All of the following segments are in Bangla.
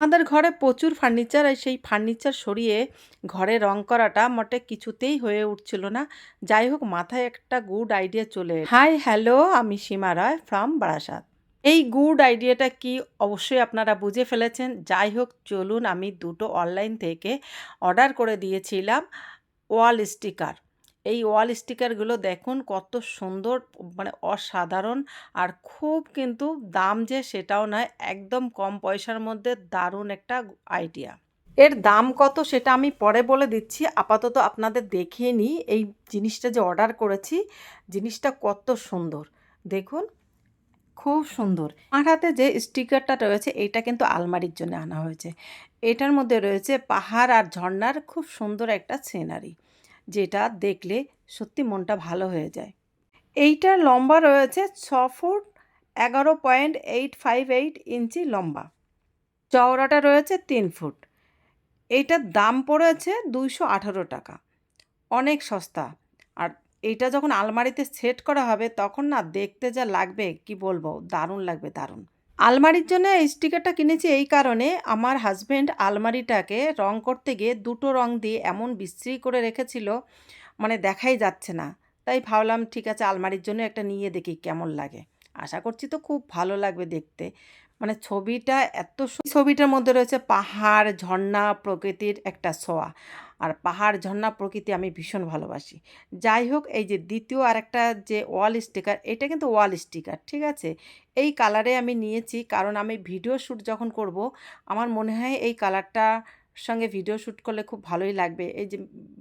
আমাদের ঘরে প্রচুর ফার্নিচার আর সেই ফার্নিচার সরিয়ে ঘরে রং করাটা মোটে কিছুতেই হয়ে উঠছিল না। যাই হোক, মাথায় একটা গুড আইডিয়া চলে হাই হ্যালো আমি সীমা রায় ফ্রম বারাসাত। এই গুড আইডিয়াটা কি অবশ্যই আপনারা বুঝে ফেলেছেন। যাই হোক, চলুন আমি দুটো অনলাইন থেকে অর্ডার করে দিয়েছিলাম ওয়াল স্টিকার এই ওয়াল স্টিকারগুলো দেখুন কত সুন্দর মানে অসাধারণ। আর খুব কিন্তু দাম যে সেটাও নয়, একদম কম পয়সার মধ্যে দারুণ একটা আইডিয়া। এর দাম কত সেটা আমি পরে বলে দিচ্ছি। আপাতত আপনাদের দেখিয়ে নিই এই জিনিসটা যে অর্ডার করেছি, জিনিসটা কত সুন্দর। দেখুন, খুব সুন্দর। আমার হাতে যে স্টিকারটা রয়েছে, এটা কিন্তু আলমারির জন্য আনা হয়েছে। এটার মধ্যে রয়েছে পাহাড় আর ঝর্ণার খুব সুন্দর একটা সিনারি। যেটা দেখলে সত্যি মনটা ভালো হয়ে যায়। এইটার লম্বা রয়েছে ছ ফুট এগারো point eight five eight inch লম্বা। চওড়াটা রয়েছে তিন ফুট। এইটার দাম পড়েছে দুইশো আঠারো টাকা। অনেক সস্তা। আর এইটা যখন আলমারিতে সেট করা হবে তখন না দেখতে যা লাগবে, কি বলব? দারুণ লাগবে, দারুণ। আলমারির জন্য এই স্টিকারটা কিনেছি এই কারণে আমার হাজব্যান্ড আলমারিটাকে রং করতে গিয়ে দুটো রং দিয়ে এমন বিশ্রী করে রেখেছিল মানে দেখাই যাচ্ছে না। তাই ভাবলাম, ঠিক আছে, আলমারির জন্য একটা নিয়ে দেখি কেমন লাগে। আশা করছি তো খুব ভালো লাগবে দেখতে। মানে ছবিটা এত ছবিটার মধ্যে রয়েছে পাহাড়, ঝর্ণা প্রকৃতির একটা ছোঁয়া। আর পাহাড়, ঝর্ণা প্রকৃতি আমি ভীষণ ভালোবাসি। যাই হোক, এই যে দ্বিতীয় আরেকটা যে ওয়াল স্টিকার, এটা কিন্তু ওয়াল স্টিকার, ঠিক আছে? এই কালারে আমি নিয়েছি কারণ আমি ভিডিও শ্যুট যখন করব, আমার মনে হয় এই কালারটা সঙ্গে ভিডিও শ্যুট করলে খুব ভালোই লাগবে। এই যে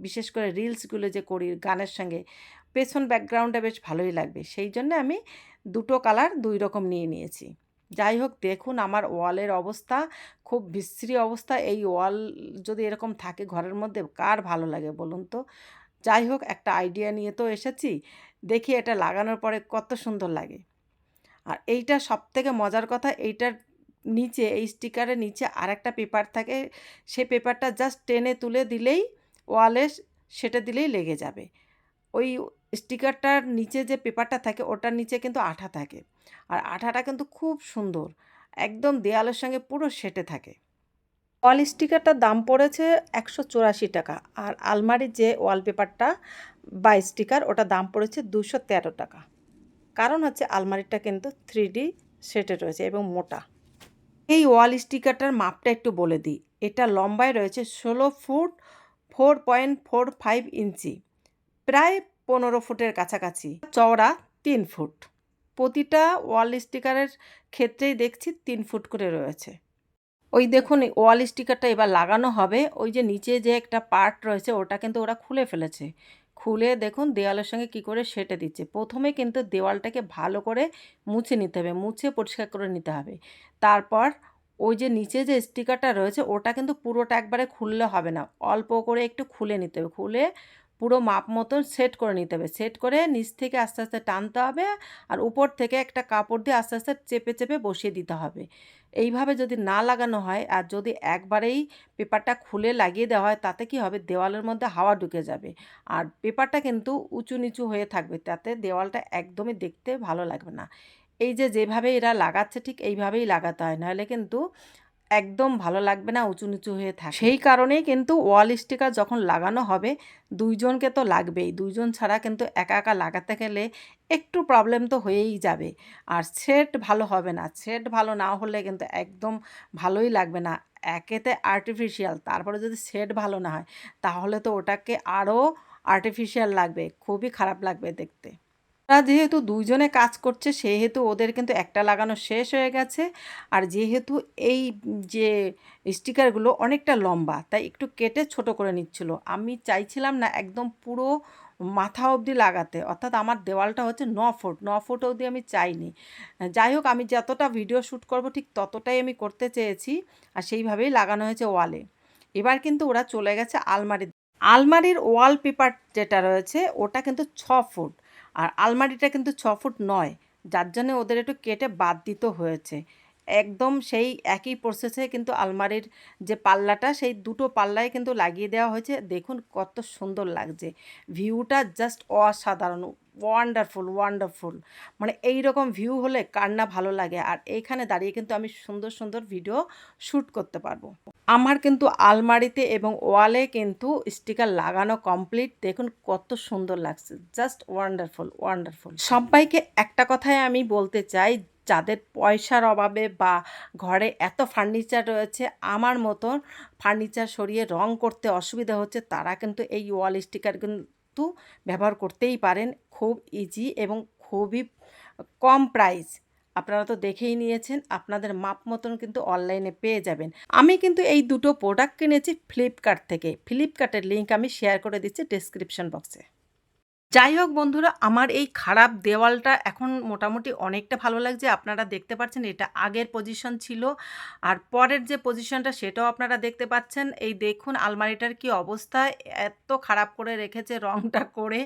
বিশেষ করে রিলসগুলো যে করি গানের সঙ্গে, পেছন ব্যাকগ্রাউন্ডটা বেশ ভালোই লাগবে। সেই জন্য আমি দুটো কালার দুই রকম নিয়ে নিয়েছি। যাই হোক, দেখুন আমার ওয়ালের অবস্থা, খুব বিশ্রী অবস্থা। এই ওয়াল যদি এরকম থাকে ঘরের মধ্যে, কার ভালো লাগে বলুন তো? যাই হোক, একটা আইডিয়া নিয়ে তো এসেছি। দেখি এটা লাগানোর পরে কত সুন্দর লাগে। আর এইটা সব থেকে মজার কথা, এইটার নিচে, এই স্টিকারের নিচে আরেকটা পেপার থাকে। সেই পেপারটা জাস্ট টেনে তুলে দিলেই ওয়ালে সেটা দিলেই লেগে যাবে। ওই স্টিকারটার নিচে যে পেপারটা থাকে, ওটার নিচে কিন্তু আঠা থাকে। আর আঠাটা কিন্তু খুব সুন্দর, একদম দেয়ালের সঙ্গে পুরো সেটে থাকে। ওয়াল স্টিকারটার দাম পড়েছে একশো চুরাশি টাকা, আর আলমারির যে ওয়ালপেপারটা বা স্টিকার ওটা দাম পড়েছে দুশো তেরো টাকা। কারণ হচ্ছে আলমারিটা কিন্তু থ্রি ডি সেটে রয়েছে এবং মোটা। এই ওয়াল স্টিকারটার মাপটা একটু বলে দিই। এটা লম্বায় রয়েছে ষোলো foot, four point four five inch. প্রায় পনেরো ফুটের কাছাকাছি। চওড়া তিন ফুট। প্রতিটা ওয়াল স্টিকারের ক্ষেত্রেই দেখছি তিন ফুট করে রয়েছে। ওই দেখুন ওয়াল স্টিকারটা এবার লাগানো হবে। ওই যে নিচে যে একটা পার্ট রয়েছে, ওটা কিন্তু ওরা খুলে ফেলেছে। খুলে দেখুন, দেওয়ালের সঙ্গে কি করে সেটে দিচ্ছে। প্রথমে কিন্তু দেওয়ালটাকে ভালো করে মুছে নিতে হবে, মুছে পরিষ্কার করে নিতে হবে। তারপর ওই যে নিচে যে স্টিকারটা রয়েছে, ওটা কিন্তু পুরোটা একবারে খুললে হবে না। অল্প করে একটু খুলে নিতে হবে। খুলে পুরো মাপ মতন সেট করে নিতে হবে। সেট করে নিচ থেকে আস্তে আস্তে টানতে হবে আর উপর থেকে একটা কাপড় দিয়ে আস্তে আস্তে চেপে চেপে বসিয়ে দিতে হবে। এইভাবে যদি না লাগানো হয় আর যদি একবারেই পেপারটা খুলে লাগিয়ে দেওয়া হয় তাতে কি হবে? দেওয়ালের মধ্যে হাওয়া ঢুকে যাবে। আর পেপারটা কিন্তু উঁচু নিচু হয়ে থাকবে। তাতে দেওয়ালটা একদমই দেখতে ভালো লাগবে না। এই যে যেভাবে এরা লাগাচ্ছে ঠিক এইভাবেই লাগাতে হয়। নাহলে কিন্তু একদম ভালো লাগবে না উঁচু নিচু হয়ে থাকে। সেই কারণেই কিন্তু ওয়াল স্টিকার যখন লাগানো হবে, দুইজনকে তো লাগবেই। দুইজন ছাড়া কিন্তু একা একা লাগাতে গেলে একটু প্রবলেম তো হয়েই যাবে। আর সেট ভালো হবে না। সেট ভালো না হলে কিন্তু একদম ভালোই লাগবে না। একেতে আর্টিফিশিয়াল তারপরে যদি সেট ভালো না হয়, তাহলে তো ওটাকে আরও আর্টিফিশিয়াল লাগবে। খুবই খারাপ লাগবে দেখতে। ওরা যেহেতু দুইজনে কাজ করছে, সেহেতু ওদের কিন্তু একটা লাগানো শেষ হয়ে গেছে। আর যেহেতু এই যে স্টিকারগুলো অনেকটা লম্বা, তাই একটু কেটে ছোট করে নিচ্ছিল। আমি চাইছিলাম না একদম পুরো মাথা অবধি লাগাতে, অর্থাৎ আমার দেওয়ালটা হচ্ছে ন ফুট ন ফুট অবধি আমি চাইনি। যাই হোক, আমি যতটা ভিডিও শ্যুট করব ঠিক ততটাই আমি করতে চেয়েছি, আর সেইভাবেই লাগানো হয়েছে ওয়ালে। এবার কিন্তু ওরা চলে গেছে আলমারি আলমারির ওয়াল পেপার যেটা রয়েছে, ওটা কিন্তু ছ ফুট। আর আলমারিটা কিন্তু ছ ফুট নয় যার জন্য ওদের একটু কেটে বাদ দিতে হয়েছে। একদম সেই একই প্রসেসে কিন্তু আলমারির যে পাল্লাটা, সেই দুটো পাল্লায় কিন্তু লাগিয়ে দেওয়া হয়েছে। দেখুন কত সুন্দর লাগছে। ভিউটা জাস্ট অসাধারণ ওয়ান্ডারফুল ওয়ান্ডারফুল মানে এই রকম ভিউ হলে কার না ভালো লাগে? আর এইখানে দাঁড়িয়ে কিন্তু আমি সুন্দর সুন্দর ভিডিও শ্যুট করতে পারব। আমার কিন্তু আলমারিতে এবং ওয়ালে কিন্তু স্টিকার লাগানো কমপ্লিট দেখুন কত সুন্দর লাগছে। জাস্ট ওয়ান্ডারফুল ওয়ান্ডারফুল সবাইকে একটা কথাই আমি বলতে চাই যাদের পয়সার অভাবে বা ঘরে এত ফার্নিচার রয়েছে, আমার মতন ফার্নিচার সরিয়ে রং করতে অসুবিধা হচ্ছে, তারা কিন্তু এই ওয়াল স্টিকার কিন্তু ব্যবহার করতেই পারেন। খুব ইজি এবং খুবই কম প্রাইস আপনারা তো দেখেই নিয়েছেন, আপনাদের মাপ মতন কিন্তু অনলাইনে পেয়ে যাবেন। আমি কিন্তু এই দুটো প্রোডাক্ট কিনেছি ফ্লিপকার্ট থেকে। ফ্লিপকার্টের লিঙ্ক আমি শেয়ার করে দিচ্ছি ডেসক্রিপশন বক্সে যাই হোক বন্ধুরা, আমার এই খারাপ দেওয়ালটা এখন মোটামুটি অনেকটা ভালো লাগছে। আপনারা দেখতে পাচ্ছেন এটা আগের পজিশন ছিল, আর পরের যে পজিশনটা সেটাও আপনারা দেখতে পাচ্ছেন। এই দেখুন আলমারিটার কি অবস্থা, এত খারাপ করে রেখেছে রংটা করে।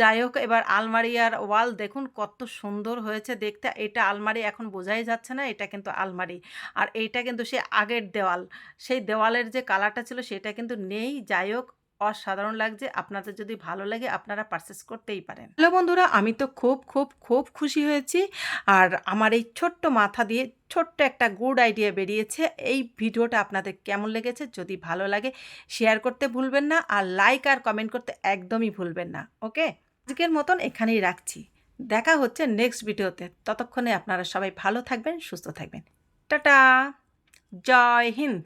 যাই হোক, এবার আলমারি আর ওয়াল দেখুন কত সুন্দর হয়েছে দেখতে। এটা আলমারি এখন বোঝাই যাচ্ছে না, এটা কিন্তু আলমারি। আর এইটা কিন্তু সে আগের দেওয়াল, সেই দেওয়ালের যে কালারটা ছিল সেটা কিন্তু নেই। যাই হোক অসাধারণ লাগছে, আপনাদের যদি ভালো লাগে আপনারা পারচেস করতেই পারেন। হ্যালো বন্ধুরা, আমি তো খুব খুব খুব খুশি হয়েছি। আর আমার এই ছোট্ট মাথা দিয়ে ছোট্ট একটা গুড আইডিয়া বেরিয়েছে। এই ভিডিওটা আপনাদের কেমন লেগেছে যদি ভালো লাগে শেয়ার করতে ভুলবেন না আর লাইক আর কমেন্ট করতে একদমই ভুলবেন না ওকে আজকের মতন এখানেই রাখছি। দেখা হচ্ছে নেক্সট ভিডিওতে। ততক্ষণে আপনারা সবাই ভালো থাকবেন, সুস্থ থাকবেন। টাটা! জয় হিন্দ!